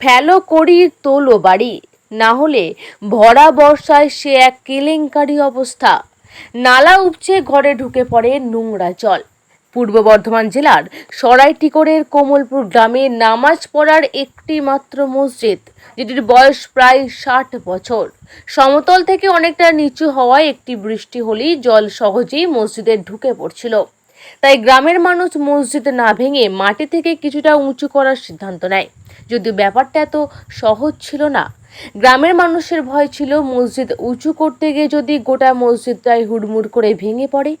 ফেলো করি তোলো বাড়ি। না হলে ভরা বর্ষায় সে এক কেলেঙ্কারি অবস্থা। নালা উপচে ঘরে ঢুকে পড়ে নোংরা জল। পূর্ব বর্ধমান জেলার সরাইটিকরের কোমলপুর গ্রামে নামাজ পড়ার একটি মাত্র মসজিদ, যেটির বয়স প্রায় ষাট বছর। সমতল থেকে অনেকটা নিচু হওয়ায় একটি বৃষ্টি হলেই জল সহজেই মসজিদে ঢুকে পড়ছিল। তাই গ্রামের মানুষ মসজিদ না ভেঙে মাটি থেকে কিছুটা উঁচু করার সিদ্ধান্ত নেয়। যদিও ব্যাপারটা এত সহজ ছিল না, গ্রামের মানুষের ভয় ছিল মসজিদ উঁচু করতে গিয়ে যদি গোটা মসজিদটাই হুড়মুড় করে ভেঙে পড়ে।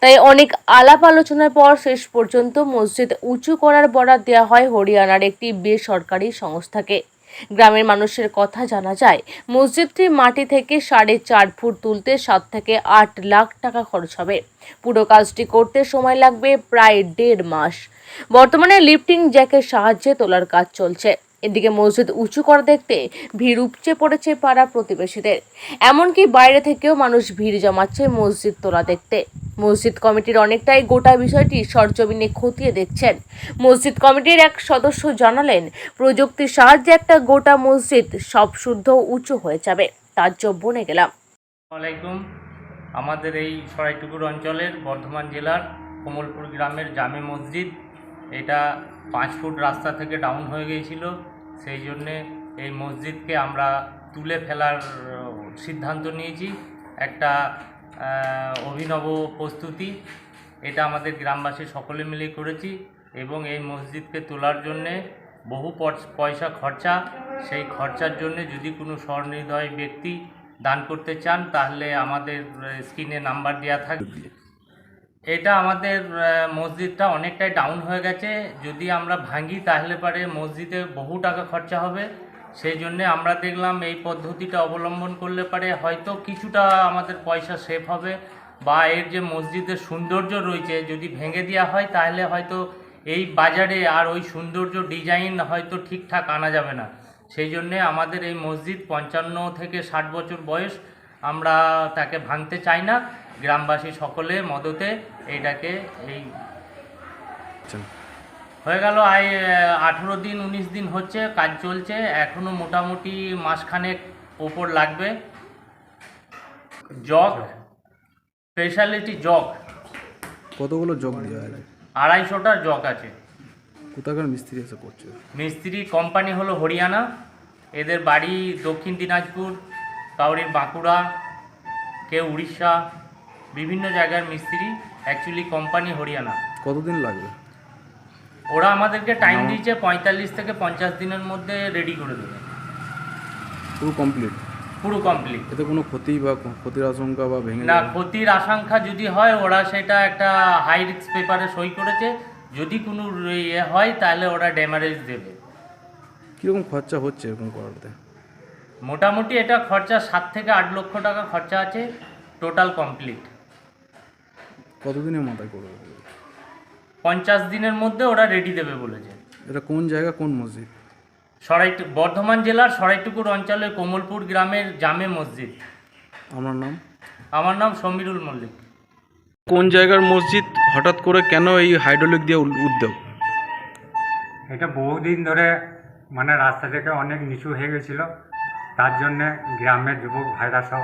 তাই অনেক আলাপ আলোচনার পর শেষ পর্যন্ত মসজিদ উঁচু করার বরাদ দেওয়া হয় হরিয়ানার একটি বেসরকারি সংস্থাকে। গ্রামের মানুষের কথা জানা যায়। মসজিদটি মাটি থেকে সাড়ে চার ফুট তুলতে সাত থেকে আট লাখ টাকা খরচ হবে। পুরো কাজটি করতে সময় লাগবে প্রায় দেড় মাস। বর্তমানে লিফটিং জ্যাকের সাহায্যে তোলার কাজ চলছে। এদিকে মসজিদ উঁচু করা দেখতে ভিড় উপচে পড়েছে পাড়া প্রতিবেশীদের। এমনকি বাইরে থেকেও মানুষ ভিড় জমাচ্ছে মসজিদ তোলা দেখতে। মসজিদ কমিটির অনেকটাই গোটা বিষয়টি সরজমিনে খতিয়ে দেখছেন। মসজিদ কমিটির এক সদস্য জানালেন, প্রযুক্তির সাহায্যে একটা গোটা মসজিদ সব শুদ্ধ উঁচু হয়ে যাবে। তার বনে গেলাম। আলাইকুম আমাদের এই সরাইটুকুর অঞ্চলের বর্ধমান জেলার কমলপুর গ্রামের জামে মসজিদ। এটা পাঁচ ফুট রাস্তা থেকে ডাউন হয়ে গিয়েছিল। সেই জন্যে এই মসজিদকে আমরা তুলে ফেলার সিদ্ধান্ত নিয়েছি। একটা অভিনব প্রস্তুতি। এটা আমাদের গ্রামবাসী সকলে মিলে করেছি এবং এই মসজিদকে তোলার জন্যে বহু পয়স- খরচা। সেই খরচার জন্য যদি কোনো স্বনির্দয় ব্যক্তি দান করতে চান, তাহলে আমাদের স্ক্রিনে নাম্বার দেওয়া থাকবে এটা আমাদের মসজিদটা অনেকটাই ডাউন হয়ে গেছে। যদি আমরা ভাঙি, তাহলে পরে মসজিদে বহু টাকা খরচা হবে। সেই জন্যে আমরা দেখলাম এই পদ্ধতিটা অবলম্বন করলে পারে হয়তো কিছুটা আমাদের পয়সা সেভ হবে। বা এর যে মসজিদের সৌন্দর্য রয়েছে, যদি ভেঙে দেওয়া হয়, তাহলে হয়তো এই বাজারে আর ওই সৌন্দর্য ডিজাইন হয়তো ঠিকঠাক আনা যাবে না। সেই জন্যে আমাদের এই মসজিদ পঞ্চান্ন থেকে ষাট বছর বয়স, আমরা তাকে ভাঙতে চাই না। গ্রামবাসী সকলে মদতে এইটাকে এই হয়ে গেল আই আঠেরো দিন উনিশ দিন হচ্ছে কাজ চলছে এখনও মোটামুটি মাসখানেক ওপর লাগবে। Jug speciality jug. কতগুলো জগ দেওয়া আছে? আড়াইশোটা জগ আছে। কোথাকার মিস্ত্রি এসে করছে? মিস্ত্রি কোম্পানি হলো হরিয়ানা এদের বাড়ি দক্ষিণ দিনাজপুর কাউরির বাঁকুড়া কেউ উড়িষ্যা বিভিন্ন জায়গার মিস্ত্রি অ্যাকচুয়ালি কোম্পানি হরিয়ানা। কতদিন লাগবে? ওরা আমাদেরকে টাইম দিয়েছে পঁয়তাল্লিশ থেকে পঞ্চাশ দিনের মধ্যে রেডি করে দেবে। পুরো কমপ্লিট পুরো কমপ্লিট এতে কোনো ক্ষতি বা ক্ষতির আশঙ্কা বা ভেঙে না ক্ষতির আশঙ্কা যদি হয় ওরা সেটা একটা হাই রিস্ক পেপারে সই করেছে। যদি কোনো ইয়ে হয় তাহলে ওরা ড্যামারেজ দেবে। কীরকম খরচা হচ্ছে এরকম করাতে? মোটামুটি এটা খরচা সাত থেকে আট লক্ষ টাকা খরচা আছে টোটাল কমপ্লিট কতদিনের মাথায় করবে? পঞ্চাশ দিনের মধ্যে ওরা রেডি দেবে বলেছে। এটা কোন জায়গা কোন মসজিদ? সরাইটু বর্ধমান জেলার সরাইটুকুর অঞ্চলের কোমলপুর গ্রামের জামে মসজিদ। আমার নাম? আমার নাম সমীরুল মল্লিক। কোন জায়গার মসজিদ হঠাৎ করে কেন এই হাইড্রোলিক দিয়ে উল- উদ্যোগ? এটা বহুদিন ধরে মানে রাস্তা থেকে অনেক নিচু হয়ে গেছিল। তার জন্যে গ্রামের যুবক ভাইরা সব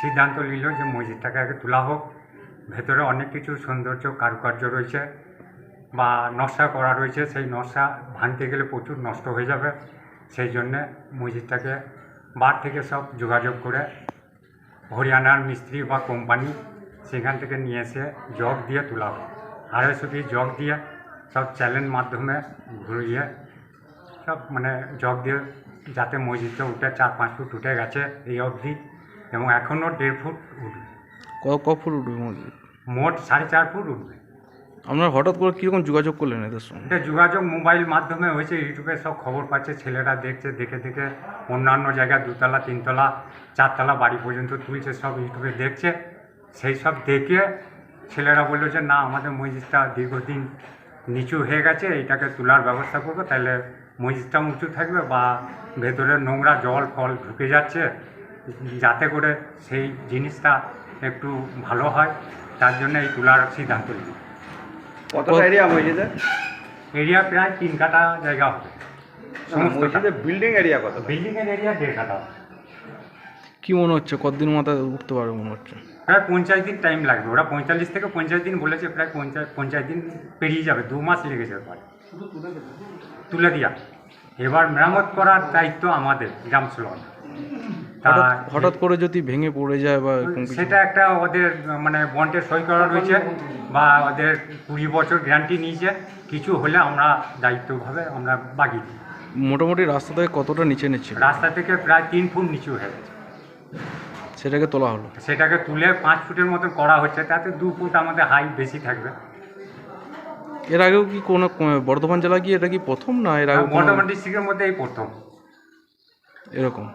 সিদ্ধান্ত নিল যে মসজিদটাকে আগে তোলা হোক। ভেতরে অনেক কিছু সৌন্দর্য কারুকার্য রয়েছে বা নকশা করা রয়েছে, সেই নকশা ভাঙতে গেলে প্রচুর নষ্ট হয়ে যাবে। সেই জন্যে মসজিদটাকে বার থেকে সব যোগাযোগ করে হরিয়ানার মিস্ত্রি বা কোম্পানি সেখান থেকে নিয়ে এসে জগ দিয়ে তোলা হয়। পিস জগ দিয়ে, সব চ্যালেঞ্জ মাধ্যমে ঘুরিয়ে সব মানে জগ দিয়ে যাতে মসজিদটা উঠে চার পাঁচ ফুট উঠে গেছে এই অবধি এবং এখনও দেড় ফুট উঠবে। ক ক ফুট উঠবে মসজিদ? মোট সাড়ে চার ফুট উঠবে। আপনারা হঠাৎ করে কীরকম যোগাযোগ করলেন এদের সঙ্গে? এটা যোগাযোগ মোবাইল মাধ্যমে হয়েছে ইউটিউবে সব খবর পাচ্ছে ছেলেরা দেখছে দেখে দেখে অন্যান্য জায়গায় দুতলা তিনতলা চারতলা বাড়ি পর্যন্ত তুলছে সব ইউটিউবে দেখছে। সেই সব দেখে ছেলেরা বলল যে না আমাদের মসজিদটা দীর্ঘদিন নিচু হয়ে গেছে এটাকে তোলার ব্যবস্থা করব তাহলে মসজিদটা উঁচু থাকবে বা ভেতরে নোংরা জল ফল ঢুকে যাচ্ছে। যাতে করে সেই জিনিসটা একটু ভালো হয় তার জন্য এই তোলার সিদ্ধান্ত নিই। কতটা এরিয়া এরিয়া প্রায় তিন কাটা জায়গা হবে। মসজিদের বিল্ডিং এরিয়া কত বিল্ডিংয়ের এরিয়া দেড় কাঠা কি মনে হচ্ছে? কতদিন মাথায় উঠতে পারবে মনে হচ্ছে? প্রায় পঞ্চাশ দিন টাইম লাগবে। ওরা পঁয়তাল্লিশ থেকে পঞ্চাশ দিন বলেছে প্রায় পঞ্চাশ পঞ্চাশ দিন পেরিয়ে যাবে দু মাস লেগে যেতে পারে তুলে দিয়া। এবার মেরামত করার দায়িত্ব আমাদের গ্রাম সুলন তা হঠাৎ করে যদি ভেঙে পড়ে যায় বা সেটা একটা ওদের মানে বন্ডে সই করা রয়েছে বা ওদের কুড়ি বছর গ্যারান্টি নিয়েছে। কিছু হলে আমরা দায়িত্বভাবে আমরা বাগি দিই। মোটামুটি রাস্তা থেকে কতটা নিচে নিচ্ছে? রাস্তা থেকে প্রায় তিন ফুট নিচু হয়ে গেছে। সেটাকে তোলা হলো। সেটাকে তুলে পাঁচ ফুটের মতন করা হচ্ছে তাতে দু ফুট আমাদের হাইট বেশি থাকবে। এর আগেও কি কোনো বর্ধমান জেলা কি এটা কি প্রথম না এর আগে বর্ধমান ডিস্ট্রিক্টের মধ্যে এই প্রথম। এরকম।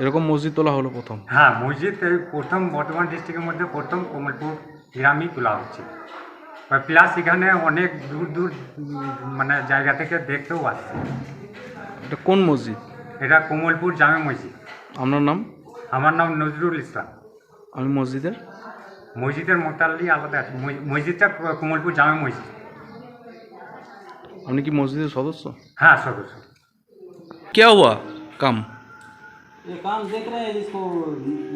এরকম মসজিদ তোলা হলো প্রথম? হ্যাঁ মসজিদ প্রথম বর্ধমান ডিস্ট্রিক্টের মধ্যে প্রথম কমলপুর গ্রামই তোলা হচ্ছে। প্লাস এখানে অনেক দূর দূর মানে জায়গা থেকে দেখতেও আসছে। এটা কোন মসজিদ? এটা কমলপুর জামে মসজিদ। আপনার নাম? আমার নাম নজরুল ইসলাম। আমি মসজিদের? মসজিদের মোতালি আলাদা আছে। মসজিদটা কমলপুর জামে মসজিদ। আপনি কি মসজিদের সদস্য? হ্যাঁ সদস্য। কে হওয়া কাম? ये काम देख रहे हैं जिसको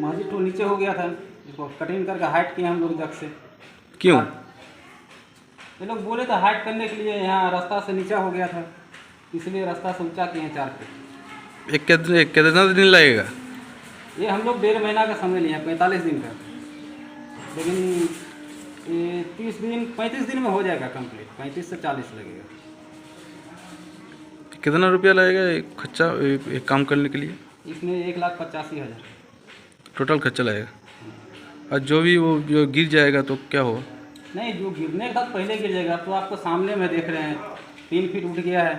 मस्जिद तो नीचे हो गया था इसको कटिंग करके हाइट किए हम लोग जग से। क्यों? ये लोग बोले थे हाइट करने के लिए यहाँ रास्ता से नीचा हो गया था इसलिए रास्ता से ऊँचा किए हैं चार फीट एक कितने कितना दिन लगेगा? ये हम लोग डेढ़ महीना का समय लिए पैंतालीस दिन का। लेकिन ये तीस दिन पैंतीस दिन में हो जाएगा कंप्लीट पैंतीस से चालीस लगेगा। कितना रुपया लगेगा खर्चा एक काम करने के लिए? इसमें एक लाख पचासी हज़ार। टोटल खर्चा लगेगा और जो भी वो जो गिर जाएगा तो क्या हो नहीं जो गिरने का पहले गिर जाएगा तो आपको सामने में देख रहे हैं। तीन फीट उठ गया है।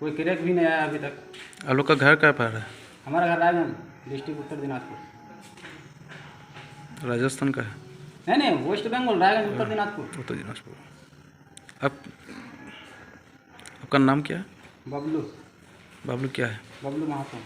कोई क्रैक भी नहीं आया अभी तक। आप लोग का घर क्या पड़ रहा है? हमारा घर रायगंज डिस्ट्रिक्ट उत्तर दिनाजपुर। राजस्थान का है? नहीं नहीं वेस्ट बंगाल रायगंज उत्तर दिनाजपुर। उत्तर दिनाजपुर। आप आपका नाम क्या है? बबलू। बाबलू क्या है? बबलू महातो